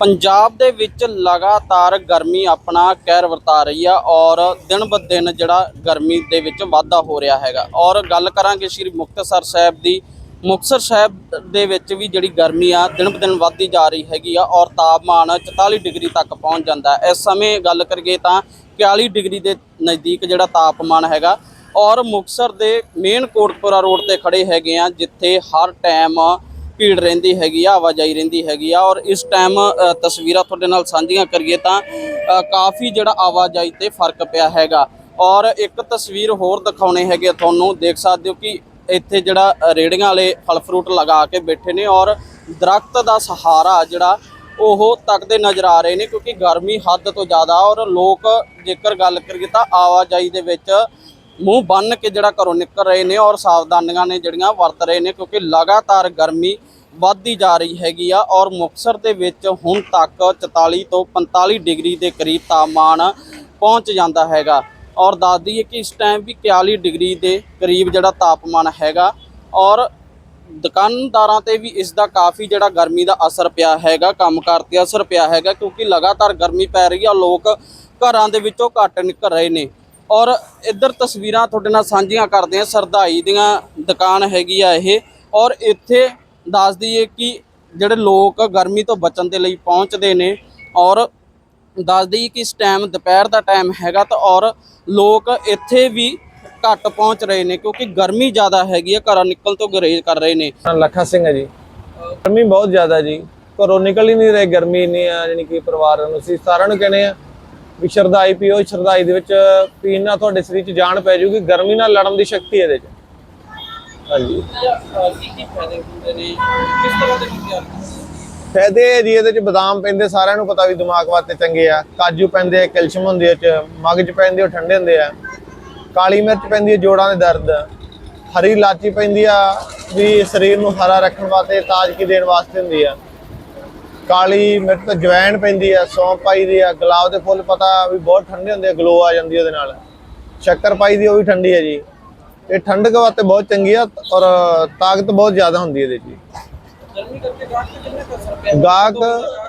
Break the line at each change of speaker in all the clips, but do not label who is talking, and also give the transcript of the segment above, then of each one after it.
ਪੰਜਾਬ ਦੇ ਵਿੱਚ ਲਗਾਤਾਰ ਗਰਮੀ ਆਪਣਾ ਕਹਿਰ ਵਰਤਾ ਰਹੀ ਆ ਔਰ ਦਿਨ ਬ ਦਿਨ ਜਿਹੜਾ ਗਰਮੀ ਦੇ ਵਿੱਚ ਵਾਧਾ ਹੋ ਰਿਹਾ ਹੈਗਾ। ਔਰ ਗੱਲ ਕਰਾਂਗੇ ਸ੍ਰੀ ਮੁਕਤਸਰ ਸਾਹਿਬ ਦੀ। ਮੁਕਤਸਰ ਸਾਹਿਬ ਦੇ ਵਿੱਚ ਵੀ ਜਿਹੜੀ ਗਰਮੀ ਆ ਦਿਨ ਬ ਦਿਨ ਵੱਧਦੀ ਜਾ ਰਹੀ ਹੈਗੀ ਆ ਔਰ ਤਾਪਮਾਨ 44 ਡਿਗਰੀ ਤੱਕ ਪਹੁੰਚ ਜਾਂਦਾ ਇਸ ਸਮੇਂ ਗੱਲ ਕਰੀਏ ਤਾਂ 41 ਡਿਗਰੀ ਦੇ ਨਜ਼ਦੀਕ ਜਿਹੜਾ ਤਾਪਮਾਨ ਹੈਗਾ ਔਰ ਮੁਕਤਸਰ ਦੇ ਮੇਨ ਕੋਟਪੁਰਾ ਰੋਡ ਤੇ ਖੜੇ ਹੈਗੇ ਆ, ਜਿੱਥੇ ਹਰ ਟਾਈਮ ਭੀੜ ਰਹਿੰਦੀ ਹੈਗੀ ਆ ਆਵਾਜਾਈ ਰਹਿੰਦੀ ਹੈਗੀ ਆ ਔਰ ਇਸ ਟਾਈਮ ਤਸਵੀਰਾਂ ਤੁਹਾਡੇ ਨਾਲ ਸਾਂਝੀਆਂ ਕਰੀਏ ਤਾਂ ਕਾਫੀ ਜਿਹੜਾ ਆਵਾਜਾਈ ਤੇ ਫ਼ਰਕ ਪਿਆ ਹੈਗਾ। ਔਰ ਇੱਕ ਤਸਵੀਰ ਹੋਰ ਦਿਖਾਉਣੇ ਹੈਗੇ ਤੁਹਾਨੂੰ ਦੇਖ ਸਕਦੇ ਹੋ ਕਿ ਇੱਥੇ ਜਿਹੜਾ ਅ, ਰੇਹੜੀਆਂ ਵਾਲੇ ਫਲ ਫਰੂਟ ਲਗਾ ਕੇ ਬੈਠੇ ਨੇ ਔਰ ਦਰਖਤ ਦਾ ਸਹਾਰਾ ਜਿਹੜਾ ਉਹ ਤੱਕਦੇ ਨਜ਼ਰ ਆ ਰਹੇ ਨੇ ਕਿਉਂਕਿ ਗਰਮੀ ਹੱਦ ਤੋਂ ਜ਼ਿਆਦਾ ਔਰ ਲੋਕ ਜੇਕਰ ਗੱਲ ਕਰੀਏ ਤਾਂ ਆਵਾਜਾਈ ਦੇ ਵਿੱਚ ਮੂੰਹ ਬੰਨ ਕੇ ਜਿਹੜਾ ਘਰੋਂ ਨਿਕਲ ਰਹੇ ਨੇ ਔਰ ਸਾਵਧਾਨੀਆਂ ਨੇ ਜਿਹੜੀਆਂ ਵਰਤ ਰਹੇ ਨੇ, ਕਿਉਂਕਿ ਲਗਾਤਾਰ ਗਰਮੀ ਵੱਧਦੀ ਜਾ ਰਹੀ ਹੈਗੀ ਆ ਔਰ ਮੁਕਤਸਰ ਦੇ ਵਿੱਚ ਹੁਣ ਤੱਕ 44 ਤੋਂ 45 ਡਿਗਰੀ ਦੇ ਕਰੀਬ ਤਾਪਮਾਨ ਪਹੁੰਚ ਜਾਂਦਾ ਹੈਗਾ। ਔਰ ਦੱਸ ਦਈਏ ਕਿ ਇਸ ਟਾਈਮ ਵੀ 41 ਡਿਗਰੀ ਦੇ ਕਰੀਬ ਜਿਹੜਾ ਤਾਪਮਾਨ ਹੈਗਾ ਔਰ ਦੁਕਾਨਦਾਰਾਂ ਤੇ ਵੀ ਇਸ ਦਾ ਕਾਫੀ ਜਿਹੜਾ ਗਰਮੀ ਦਾ ਅਸਰ ਪਿਆ ਹੈਗਾ, ਕੰਮਕਾਰ ਤੇ ਅਸਰ ਪਿਆ ਹੈਗਾ, ਕਿਉਂਕਿ ਲਗਾਤਾਰ ਗਰਮੀ ਪੈ ਰਹੀ ਆ, ਲੋਕ ਘਰਾਂ ਦੇ ਵਿੱਚੋਂ ਘੱਟ ਨਿਕਲ ਰਹੇ ਨੇ। ਔਰ ਇੱਧਰ ਤਸਵੀਰਾਂ ਤੁਹਾਡੇ ਨਾਲ ਸਾਂਝੀਆਂ ਕਰਦੇ ਆ ਸਰਦਾਈ ਦੀਆਂ ਦੁਕਾਨ ਹੈਗੀ ਆ ਇਹ। ਔਰ ਇੱਥੇ ਦੱਸ ਦਈਏ ਕਿ ਜਿਹੜੇ ਲੋਕ ਗਰਮੀ ਤੋਂ ਬਚਣ ਦੇ ਲਈ ਪਹੁੰਚਦੇ ਨੇ, ਔਰ ਦੱਸ ਦਈਏ ਕਿ ਇਸ ਟਾਈਮ ਦੁਪਹਿਰ ਦਾ ਟਾਈਮ ਹੈਗਾ ਤਾਂ ਔਰ ਲੋਕ ਇੱਥੇ ਵੀ ਘੱਟ ਪਹੁੰਚ ਰਹੇ ਨੇ ਕਿਉਂਕਿ ਗਰਮੀ ਜ਼ਿਆਦਾ ਹੈਗੀ ਆ, ਘਰਾਂ ਨਿਕਲ ਤੋਂ ਗਰੇਜ਼ ਕਰ ਰਹੇ ਨੇ।
ਲੱਖਾ ਸਿੰਘ ਹੈ ਜੀ। ਗਰਮੀ ਬਹੁਤ ਜ਼ਿਆਦਾ ਜੀ। ਘਰੋਂ ਨਿਕਲ ਹੀ ਨਹੀਂ ਰਹੇ, ਗਰਮੀ ਇੰਨੀ ਆ ਯਾਨੀ ਕਿ ਪਰਿਵਾਰ ਨੂੰ ਅਸੀਂ ਸਾਰਿਆਂ ਨੂੰ ਕਹਿੰਦੇ ਆ ਵੀ ਸ਼ਰਦਾਈ ਪੀਓ ਸ਼ਰਦਾਈ ਦੇ ਵਿੱਚ ਪੀਣ ਨਾਲ ਤੁਹਾਡੇ ਸਰੀਰ 'ਚ ਜਾਨ ਪੈ ਜਾਊਗੀ, ਗਰਮੀ ਨਾਲ ਲੜਨ ਦੀ ਸ਼ਕਤੀ ਇਹਦੇ 'ਚ। ਹਾਂਜੀ।
ਫਾਇਦੇ
ਜੀ, ਇਹਦੇ 'ਚ ਬਦਾਮ ਪੈਂਦੇ, ਸਾਰਿਆਂ ਨੂੰ ਪਤਾ ਵੀ ਦਿਮਾਗ ਵਾਸਤੇ ਚੰਗੇ ਆ। ਕਾਜੂ ਪੈਂਦੇ ਆ, ਕੈਲਸ਼ੀਅਮ ਹੁੰਦੀ ਆ 'ਚ ਮਗਜ ਪੈਂਦੇ ਉਹ ਠੰਡੇ ਹੁੰਦੇ ਆ। ਕਾਲੀ ਮਿਰਚ ਪੈਂਦੀ ਹੈ ਜੋੜਾਂ ਦੇ ਦਰਦ। ਹਰੀ ਇਲਾਚੀ ਪੈਂਦੀ ਆ, ਵੀ ਸਰੀਰ ਨੂੰ ਹਰਾ ਰੱਖਣ ਵਾਸਤੇ, ਤਾਜ਼ਗੀ ਦੇਣ ਵਾਸਤੇ ਹੁੰਦੀ ਆ। ਕਾਲੀ ਮਿਰਚ ਤੇ ਜਵੈਣ ਪੈਂਦੀ ਆ ਸੌਂਫ ਪਾਈਦੀ ਆ ਗੁਲਾਬ ਦੇ ਫੁੱਲ ਪਤਾ ਵੀ ਬਹੁਤ ਠੰਡੇ ਹੁੰਦੇ ਆ ਗਲੋ ਆ ਜਾਂਦੀ ਉਹਦੇ ਨਾਲ। ਸ਼ੱਕਰ ਪਾਈਦੀ ਉਹ ਵੀ ਠੰਡੀ ਹੈ ਜੀ। ਇਹ ਠੰਡਕ ਵਾਸਤੇ ਬਹੁਤ ਚੰਗੀ ਆ ਔਰ ਤਾਕਤ ਬਹੁਤ ਜ਼ਿਆਦਾ ਹੁੰਦੀ ਹੈ ਇਹਦੇ ਜੀ।
ਗਰਮੀ ਕਰਕੇ ਗਾਹਕ ਕਿੰਨਾ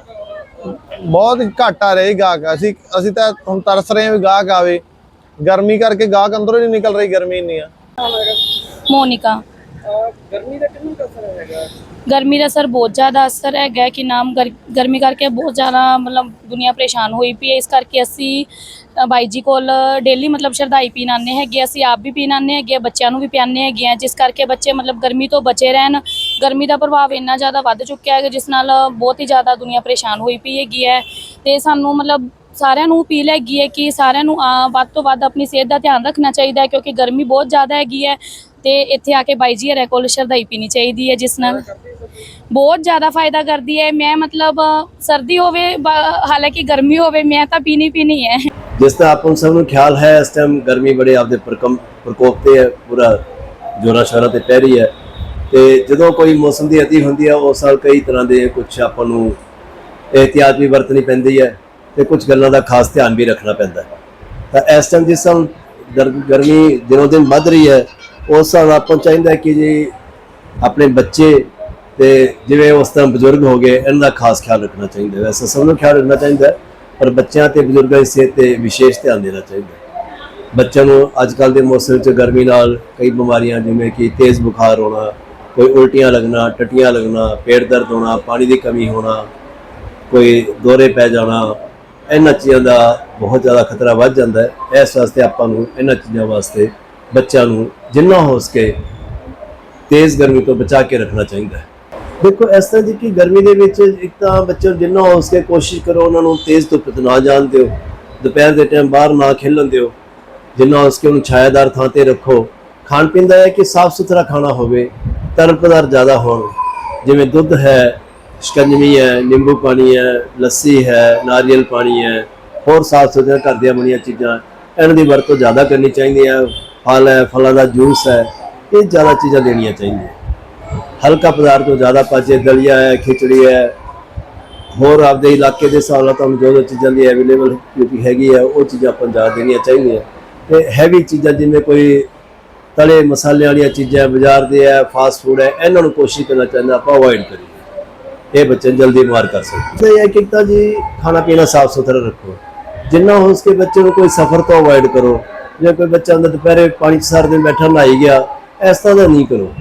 ਬਹੁਤ ਘੱਟ ਆ ਰਹੇ ਗਾਹਕ। ਅਸੀਂ ਅਸੀਂ ਤਾਂ ਹੁਣ ਤਰਸ ਰਹੇ ਹਾਂ ਵੀ ਗਾਹਕ ਆਵੇ। ਗਰਮੀ ਕਰਕੇ ਗਾਹਕ ਅੰਦਰੋਂ ਹੀ ਨਹੀਂ ਨਿਕਲ ਰਹੀ ਗਰਮੀ ਇੰਨੀ ਆ।
ਮੋਨਿਕਾ।
ਗਰਮੀ ਦਾ ਕਿੰਨਾ ਅਸਰ ਹੈਗਾ?
ਗਰਮੀ ਦਾ ਸਰ ਬਹੁਤ ਜ਼ਿਆਦਾ ਅਸਰ ਹੈਗਾ ਕਿ ਨਾਮ ਗਰ- ਗਰਮੀ ਕਰਕੇ ਬਹੁਤ ਜ਼ਿਆਦਾ ਮਤਲਬ ਦੁਨੀਆ ਪਰੇਸ਼ਾਨ ਹੋਈ ਪਈ ਹੈ। ਇਸ ਕਰਕੇ ਅਸੀਂ ਬਾਈ ਜੀ ਕੋਲ ਡੇਲੀ ਮਤਲਬ ਸ਼ਰਦਾਈ ਪੀਣ ਆਉਂਦੇ ਹੈਗੇ ਅਸੀਂ ਆਪ ਵੀ ਪੀਣ ਆਉਂਦੇ ਹੈਗੇ ਆ, ਬੱਚਿਆਂ ਨੂੰ ਵੀ ਪਿਆਉਂਦੇ ਹੈਗੇ ਆ। ਜਿਸ ਕਰਕੇ ਬੱਚੇ ਮਤਲਬ ਗਰਮੀ ਤੋਂ ਬਚੇ ਰਹਿਣ। ਗਰਮੀ ਦਾ ਪ੍ਰਭਾਵ ਇੰਨਾ ਜ਼ਿਆਦਾ ਵੱਧ ਚੁੱਕਿਆ ਹੈ ਜਿਸ ਨਾਲ ਬਹੁਤ ਹੀ ਜ਼ਿਆਦਾ ਦੁਨੀਆ ਪਰੇਸ਼ਾਨ ਹੋਈ ਪਈ ਹੈਗੀ ਹੈ। ਤੇ ਸਾਨੂੰ ਮਤਲਬ ਸਾਰਿਆਂ ਨੂੰ ਅਪੀਲ ਹੈਗੀ ਹੈ ਕਿ ਸਾਰਿਆਂ ਨੂੰ ਅ, ਵੱਧ ਤੋਂ ਵੱਧ ਆਪਣੀ ਸਿਹਤ ਦਾ ਧਿਆਨ ਰੱਖਣਾ ਚਾਹੀਦਾ ਹੈ ਕਿਉਂਕਿ ਗਰਮੀ ਬਹੁਤ ਜ਼ਿਆਦਾ ਹੈਗੀ ਹੈ। ਤੇ ਇੱਥੇ ਆ ਕੇ ਬਾਈ ਜੀ ਹਰੇ ਕੋਲ ਸ਼ਰਦਾਈ ਪੀਣੀ ਚਾਹੀਦੀ ਹੈ ਜਿਸ ਨਾਲ ਬਹੁਤ ਜ਼ਿਆਦਾ ਫਾਇਦਾ ਕਰਦੀ ਹੈ। ਮੈਂ ਮਤਲਬ, ਸਰਦੀ ਹੋਵੇ ਹਾਲਾਂਕਿ ਗਰਮੀ ਹੋਵੇ, ਮੈਂ ਤਾਂ ਪੀਣੀ ਪੀਣੀ ਹੈ।
ਜਿਸ ਦਾ ਆਪਾਂ ਸਭ ਨੂੰ ਖਿਆਲ ਹੈ, ਇਸ ਟਾਈਮ ਗਰਮੀ ਬੜੇ ਆਪਦੇ ਪ੍ਰਕਮ ਪ੍ਰਕੋਪ ਤੇ ਹੈ, ਪੂਰਾ ਜੋਰਾ ਸ਼ੋਰਾ ਤੇ ਪੈ ਰਹੀ ਹੈ। ਤੇ ਜਦੋਂ ਕੋਈ ਮੌਸਮ ਦੀ ਅਤੀ ਹੁੰਦੀ ਹੈ, ਉਸ ਸਾਲ ਕਈ ਤਰ੍ਹਾਂ ਦੇ ਕੁਝ ਆਪਾਂ ਨੂੰ ਇhtiyat ਵੀ ਵਰਤਣੀ ਪੈਂਦੀ ਹੈ ਤੇ ਕੁਝ ਗੱਲਾਂ ਦਾ ਖਾਸ ਧਿਆਨ ਵੀ ਰੱਖਣਾ ਪੈਂਦਾ ਹੈ। ਤਾਂ ਇਸ ਟਾਈਮ ਜਿਸ ਤਰ੍ਹਾਂ ਗਰਮੀ ਦਿਨੋਂ ਦਿਨ ਵੱਧ ਰਹੀ ਹੈ ਉਸ ਹਿਸਾਬ ਨਾਲ ਆਪਾਂ ਨੂੰ ਚਾਹੀਦਾ ਕਿ ਜੀ ਆਪਣੇ ਬੱਚੇ ਤੇ ਜਿਵੇਂ ਉਸ ਤਰ੍ਹਾਂ ਬਜ਼ੁਰਗ ਹੋ ਗਏ, ਇਹਨਾਂ ਦਾ ਖਾਸ ਖਿਆਲ ਰੱਖਣਾ ਚਾਹੀਦਾ ਵੈਸੇ ਸਭ ਨੂੰ ਖਿਆਲ ਰੱਖਣਾ ਚਾਹੀਦਾ ਪਰ ਬੱਚਿਆਂ ਤੇ ਬਜ਼ੁਰਗਾਂ ਦੀ ਸਿਹਤ ਤੇ ਵਿਸ਼ੇਸ਼ ਧਿਆਨ ਦੇਣਾ ਚਾਹੀਦਾ ਬੱਚਿਆਂ ਨੂੰ ਅੱਜ ਕੱਲ ਦੇ ਮੌਸਮ ਵਿੱਚ ਗਰਮੀ ਨਾਲ ਕਈ ਬਿਮਾਰੀਆਂ, ਜਿਵੇਂ ਕਿ ਤੇਜ਼ ਬੁਖਾਰ ਹੋਣਾ, ਕੋਈ ਉਲਟੀਆਂ ਲੱਗਣਾ, ਟੱਟੀਆਂ ਲੱਗਣਾ, ਪੇਟ ਦਰਦ ਹੋਣਾ, ਪਾਣੀ ਦੀ ਕਮੀ ਹੋਣਾ, ਕੋਈ ਦੌਰੇ ਪੈ ਜਾਣਾ, ਇਹਨਾਂ ਚੀਜ਼ਾਂ ਦਾ ਬਹੁਤ ਜ਼ਿਆਦਾ ਖਤਰਾ ਵੱਧ ਜਾਂਦਾ ਹੈ। ਇਸ ਵਾਸਤੇ ਆਪਾਂ ਨੂੰ ਇਹਨਾਂ ਚੀਜ਼ਾਂ ਵਾਸਤੇ ਬੱਚਿਆਂ ਨੂੰ ਜਿੰਨਾ ਹੋ ਸਕੇ ਤੇਜ਼ ਗਰਮੀ ਤੋਂ ਬਚਾ ਕੇ ਰੱਖਣਾ ਚਾਹੀਦਾ ਹੈ। ਦੇਖੋ, ਇਸ ਤਰ੍ਹਾਂ ਦੀ ਕਿ ਗਰਮੀ ਦੇ ਵਿੱਚ ਇੱਕ ਤਾਂ ਬੱਚੇ ਜਿੰਨਾ ਹੋ ਸਕੇ ਕੋਸ਼ਿਸ਼ ਕਰੋ ਉਹਨਾਂ ਨੂੰ ਤੇਜ਼ ਧੁੱਪ 'ਚ ਨਾ ਜਾਣ ਦਿਓ। ਦੁਪਹਿਰ ਦੇ ਟਾਈਮ ਬਾਹਰ ਨਾ ਖੇਲਣ ਦਿਓ। ਜਿੰਨਾ ਹੋ ਸਕੇ ਉਹਨੂੰ ਛਾਇਆਦਾਰ ਥਾਂ ਤੇ ਰੱਖੋ। ਖਾਣ ਪੀਣ ਦਾ ਹੈ ਕਿ ਸਾਫ਼ ਸੁਥਰਾ ਖਾਣਾ ਹੋਵੇ, ਤਰਲ ਪਦਾਰਥ ਜ਼ਿਆਦਾ ਹੋਣ। ਜਿਵੇਂ ਦੁੱਧ ਹੈ, ਸ਼ਿਕੰਜਵੀ ਹੈ, ਨਿੰਬੂ ਪਾਣੀ ਹੈ, ਲੱਸੀ ਹੈ, ਨਾਰੀਅਲ ਪਾਣੀ ਹੈ, ਹੋਰ ਸਾਫ਼ ਸੁਥਰਾ ਘਰ ਦੀਆਂ ਬਣੀਆਂ ਚੀਜ਼ਾਂ, ਇਹਨਾਂ ਦੀ ਵਰਤੋਂ ਜ਼ਿਆਦਾ ਕਰਨੀ ਚਾਹੀਦੀ ਹੈ। ਫਲ ਹੈ, ਫਲਾਂ ਦਾ ਜੂਸ ਹੈ, ਇਹ ਜ਼ਿਆਦਾ ਚੀਜ਼ਾਂ ਦੇਣੀਆਂ ਚਾਹੀਦੀਆਂ। ਹਲਕਾ ਪਦਾਰਥ ਤੋਂ ਜ਼ਿਆਦਾ ਪਾਚੇ ਦਲੀਆ ਹੈ, ਖਿਚੜੀ ਹੈ, ਹੋਰ ਆਪਦੇ ਇਲਾਕੇ ਦੇ ਹਿਸਾਬ ਨਾਲ ਤੁਹਾਨੂੰ ਜੋ ਜੋ ਚੀਜ਼ਾਂ ਦੀ ਅਵੇਲੇਬਲ ਹੈਗੀ ਹੈ, ਉਹ ਚੀਜ਼ਾਂ ਆਪਾਂ ਜ਼ਿਆਦਾ ਦੇਣੀਆਂ ਚਾਹੀਦੀਆਂ। ਤੇ ਹੈਵੀ ਚੀਜ਼ਾਂ ਜਿਵੇਂ ਕੋਈ ਤਲੇ ਮਸਾਲੇ ਵਾਲੀਆਂ ਚੀਜ਼ਾਂ, ਬਾਜ਼ਾਰ ਦੇ ਹੈ ਫਾਸਟ ਫੂਡ ਹੈ, ਇਹਨਾਂ ਨੂੰ ਕੋਸ਼ਿਸ਼ ਕਰਨਾ ਚਾਹੁੰਦਾ ਆਪਾਂ ਅਵੋਇਡ ਕਰੀਏ। ਇਹ ਬੱਚੇ ਨੂੰ ਜਲਦੀ ਬਿਮਾਰ ਕਰ ਸਕਦੇ ਤੇ ਇਹ ਕਿ ਜੀ, ਖਾਣਾ ਪੀਣਾ ਸਾਫ਼ ਸੁਥਰਾ ਰੱਖੋ। ਜਿੰਨਾ ਹੋ ਸਕੇ ਬੱਚੇ ਨੂੰ ਕੋਈ ਸਫ਼ਰ ਤੋਂ ਅਵੋਇਡ ਕਰੋ। ਜੇ ਕੋਈ ਬੱਚਾ ਅੰਦਰ ਦੁਪਹਿਰੇ ਪਾਣੀ 'ਚ ਸਾਰਾ ਦਿਨ ਬੈਠਾ ਨਹਾਈ ਗਿਆ, ਇਸ ਤਰ੍ਹਾਂ ਦਾ ਨਹੀਂ ਕਰੋ।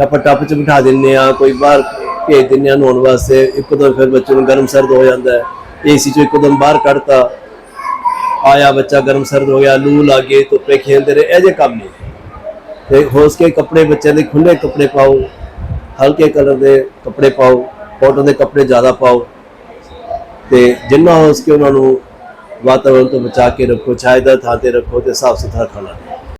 ਆਪਾਂ ਟੱਪ 'ਚ ਬਿਠਾ ਦਿੰਨੇ ਆ, ਕੋਈ ਬਾਹਰ ਭੇਜ ਦਿੰਨੇ ਆ ਨਹਾਉਣ ਵਾਸਤੇ ਇੱਕਦਮ ਫਿਰ ਬੱਚੇ ਨੂੰ ਗਰਮ ਸਰਦ ਹੋ ਜਾਂਦਾ ਹੈ। ਏਸੀ 'ਚੋਂ ਇੱਕਦਮ ਬਾਹਰ ਕੱਢਤਾ, ਆਇਆ ਬੱਚਾ ਗਰਮ ਸਰਦ ਹੋ ਗਿਆ, ਲੂ ਲੱਗੇ, ਧੁੱਪੇ ਖੇਲਦੇ ਰਹੇ, ਇਹ ਜੇ ਕੰਮ ਨਹੀਂ। ਤੇ ਹੋ ਸਕੇ ਕੱਪੜੇ ਬੱਚਿਆਂ ਦੇ ਖੁੱਲੇ ਕੱਪੜੇ ਪਾਓ, ਹਲਕੇ ਕਲਰ ਦੇ ਕੱਪੜੇ ਪਾਓ ਕਾਟਨ ਦੇ ਕੱਪੜੇ ਜ਼ਿਆਦਾ ਪਾਓ। ਤੇ ਜਿੰਨਾ ਹੋ ਸਕੇ ਉਹਨਾਂ ਨੂੰ ਵਾਤਾਵਰਣ ਤੋਂ ਬਚਾ ਕੇ ਰੱਖੋ ਛਾਇਦਾਰ ਥਾਂ ਤੇ ਰੱਖੋ ਤੇ ਸਾਫ਼ ਸੁਥਰਾ ਖਾਣਾ।